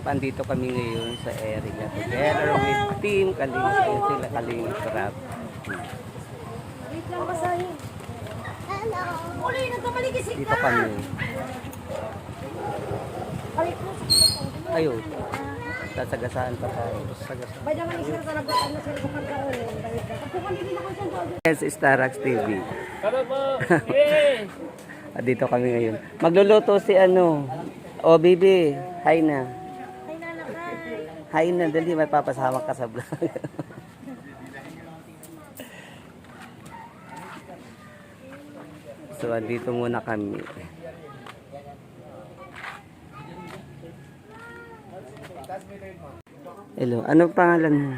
Kalingap, andito kami ngayon sa area together with Team Kalingap. Sila Kalingap Rap. Wait lang, basahin. Hello. Uli, nagkamaligis Dito kami. Ayun. Sasagasaan pa tayo. Sasagasaan. Bay naman isir sa nagdaan na sila sa pagkaon. Ka. Yes, Starax TV. Tara po! Yes! Dito kami ngayon. Magluluto si ano. O, Bibi. Hi na. Hi na. Dali, may papasama ka sa vlog. so, andito muna kami. Hello, ano pangalan mo?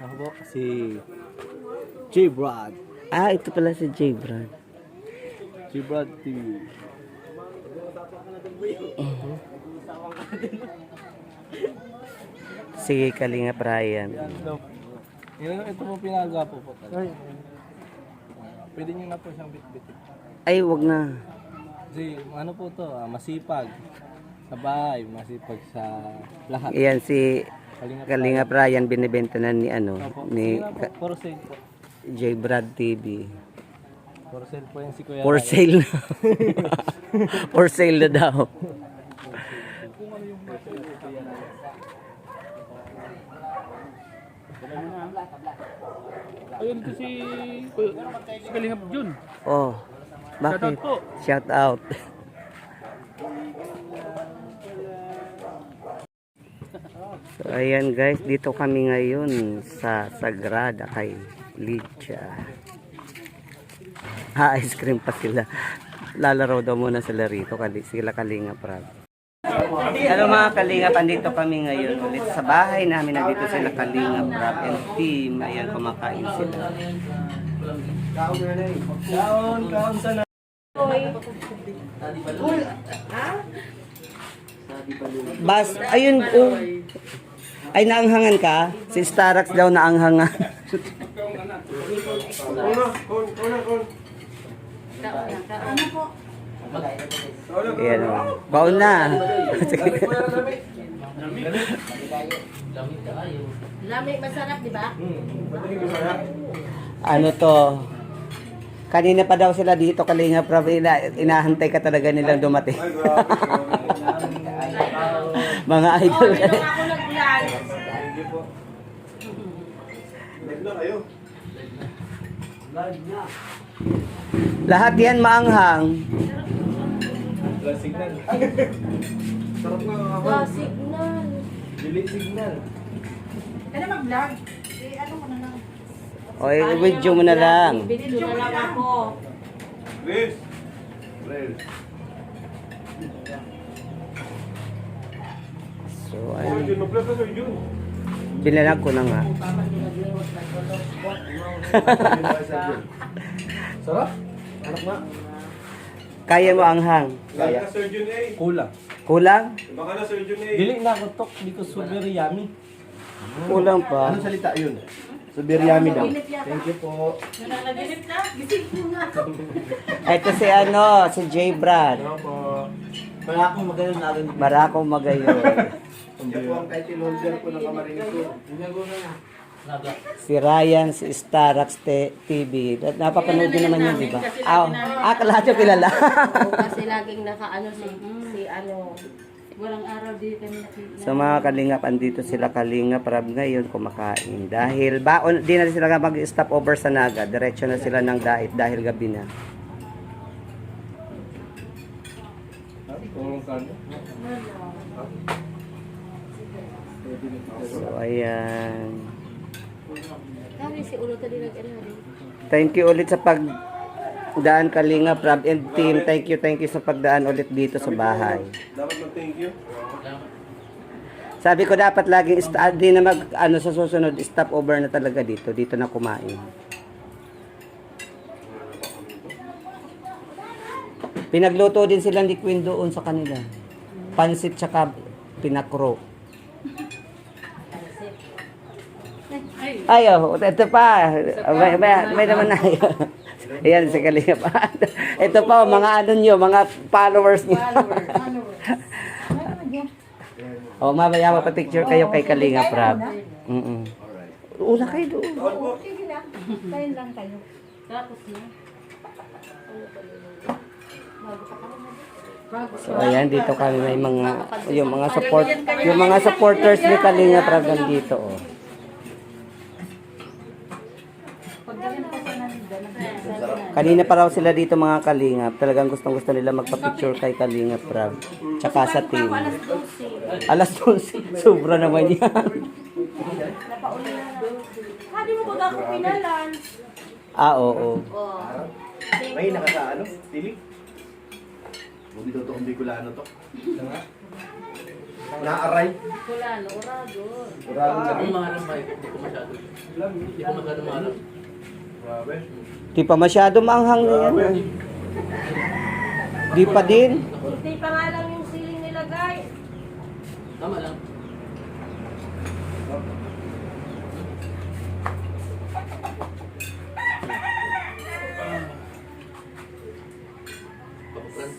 Ako po, si J. Brad. Ah, ito pala si J. Brad. J. Brad TV. Sige, Kalinga Brian. Ito, yun, ito po pinagapo po talaga. Pwede nyo na po siyang bitbitin. Ay, wag na. Kasi ano po to, ah, masipag. Sa bahay, masipag sa lahat. Iyan si Kalinga Kalinga Brian binibenta na ni ano, Opo. ni po, for sale po. J. Brad TV. For sale po yan si Kuya For Ryan. sale na. For sale na daw. Ayun ito si, si Kalingap Jun. Oh, bakit? Po. Shout out. So, ayan guys, dito kami ngayon sa Sagrada kay Lidia. Ha, ice cream pa sila. Lalaro daw muna sila rito, sila Kalinga Prab. Hello mga Kalingap, andito kami ngayon ulit sa bahay namin. Nandito sila Kalinga Prab and team. Ayan, kumakain sila. Kaon, kaon sana. Bas, ayun, oh. Ay, naanghangan ka? Si Starax daw naanghangan. Ayan, oh. Baon na. Lamig, masarap, di ba? ano to? Kanina pa daw sila dito, Kalinga Prab. Ina, inahantay ka talaga nilang dumating. Mga idol ka. Ako nag-vlog. Lahat yan maanghang. signal. Wow, signal. Delete signal. Ano mag-vlog? Eh, ano mo na lang? O, i-video mo na lang. Video na lang ako. So, ayun. Binalag ko na nga. Sarap? Anak na? Kaya mo anghang. Kaya. Kulang. Kulang? Dili na ako tok, di ko super yummy. Kulang pa. Ano salita yun? Super yummy daw. Thank you po. Nananaginip na? Gising mo na. Ito si ano, si J. Brad. Ano po? Ako magayon na rin. Barako Magayon. Yan po ang title holder po ng kamarin ko. Si Ryan, si Starax TV. Napapanood din naman yun, di ba? Ah, ah lahat yung kilala. Kasi laging naka-ano si, si ano. Walang araw di kami nakita. so mga kalingap, andito sila kalingap rab ngayon kumakain. Dahil baon, di na sila mag-stop over sa Naga. Diretso na sila ng dait dahil gabi na. So ayan. Thank you ulit sa pag daan Kalinga Prab and team. Thank you, thank you sa pagdaan ulit dito sa bahay. Dapat mag-thank you. Sabi ko dapat laging sta- di na mag ano sa susunod stop over na talaga dito, dito na kumain. Pinagluto din silang liquid doon sa kanila. Pansit tsaka pinakro. Ay, oh, ito pa. May, may, may naman na. Ayan, si Kalinga pa. ito pa, mga ano nyo, mga followers nyo. O, mamaya magpa-picture kayo kay Kalinga Prab. Mm Una kayo doon. Tapos na. So, ayan, dito kami may mga, yung mga support, yung mga supporters ni Kalinga Prab nandito, oh. Kanina pa raw sila dito mga Kalinga. Talagang gustong gusto nila magpa-picture kay Kalinga Prab. Tsaka sa team. Alas 12. Alas 12. Sobra naman yan. Napauli na na. Hindi mo ba ako pinalan? Ah, oo. Oh. May naka sa ano? Tili? Bumito to kung Bicolano to. Naaray. Wala, no, orado. Urado na Ang mga ba, hindi ko masyado. Hindi ko masyado maalam. Grabe. Di pa masyado maanghang na yan. ah. Di pa din. Hindi pa nga lang yung siling nilagay. Tama lang. Papapran.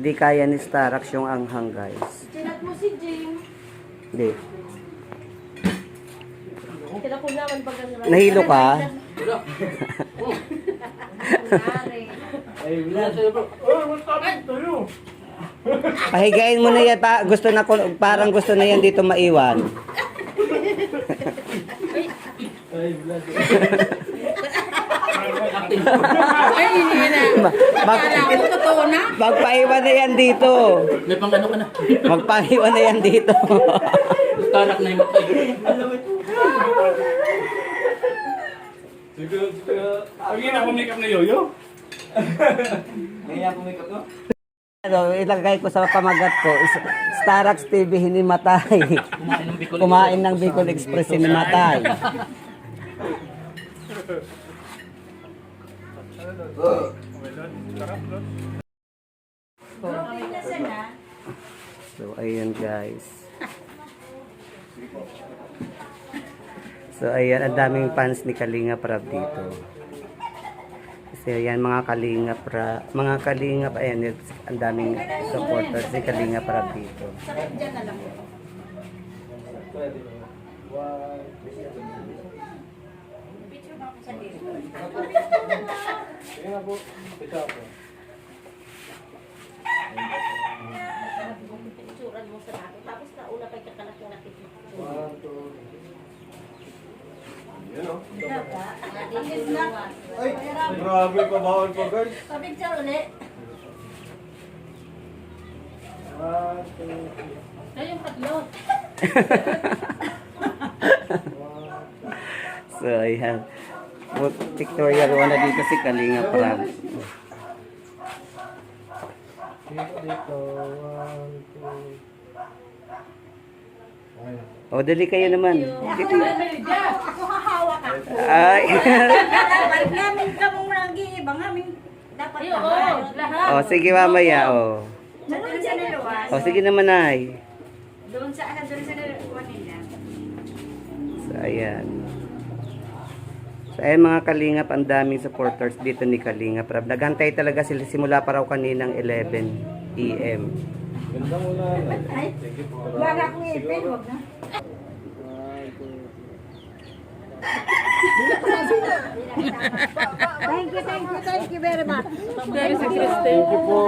Di kaya ni Starax yung anghang, guys. Sinat mo si Jim. Di. Kila ko naman pag ano. Nahilo ka? Pahigain mo na yan. Pa, gusto na, parang gusto na yan dito maiwan. Ma- Mag, magpaiwan na yan dito. May pang ano ka na. Magpaiwan na yan dito. Tarak na yung matay. ano, ilagay ko sa pamagat ko, is- Starax TV hinimatay. Kumain ng Bicol. Kumain ng Bicol Express hinimatay. So, ayun guys. So, ayan, ang daming fans ni Kalinga Prab dito. Kasi ayan, mga Kalinga Prab, mga Kalinga, ayan, ang daming supporters ni Kalinga Prab dito. Sige na po. Picture po. Picturean mo sa akin. Tapos na una kay kakalak yung nakikita. One, two. Yan o. Ay, Grabe pa bawal pa guys. Pabigyan ulit. One, two. Kayong tatlo. So, ayan. Pictorial one na dito si Kalinga Prab. Dito, dito. One, two. Ayun. O, dali kayo naman. Ako hahawak ako. Ay. Balik namin ka mong lagi. Iba namin dapat Oo, lahat. o, sige mamaya, o. Doon sa niluwas. O, sige naman ay. Doon sa, doon sa niluwas nila. So, ayan. So, ayan mga Kalingap, ang daming supporters dito ni Kalinga Prab. Nagantay talaga sila simula pa raw kaninang 11 p.m. Ganda mo na. Sige po. Wala akong ipin, wag na. Thank you, thank you, thank you very much. Thank you po.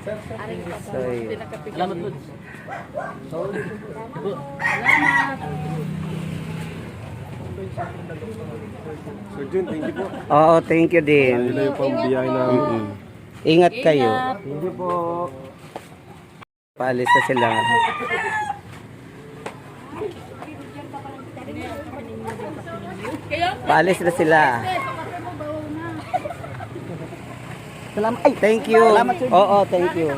So, ayan. Salamat po. Sir Jun, thank you po. Oo, thank you din. Ito yung pambiyahe namin. Mm. Ingat kayo. Thank you po. Paalis na sila. Paalis na sila. Salamat. Ay, thank you. Oo, thank you.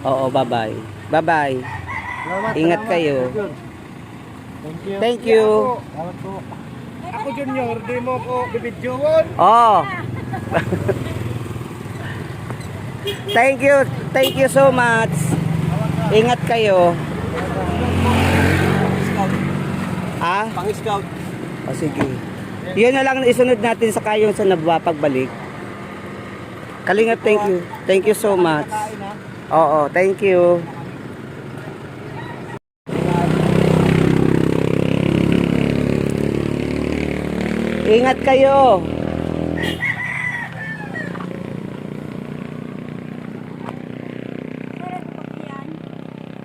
Oo, bye-bye. Bye-bye. Ingat kayo. Thank you. Thank you. Ako junior, di mo ko bibidyoan. Oo. Thank you. Thank you so much. Ingat kayo. Ah? Pang-scout. O oh, sige. Yun na lang isunod natin sa kayong sa nabwa pagbalik. Thank you. Thank you so much. Oo, thank you. Ingat kayo.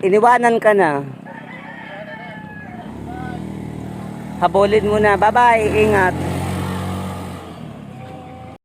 Iniwanan ka na. Habulin mo na. Bye-bye. Ingat.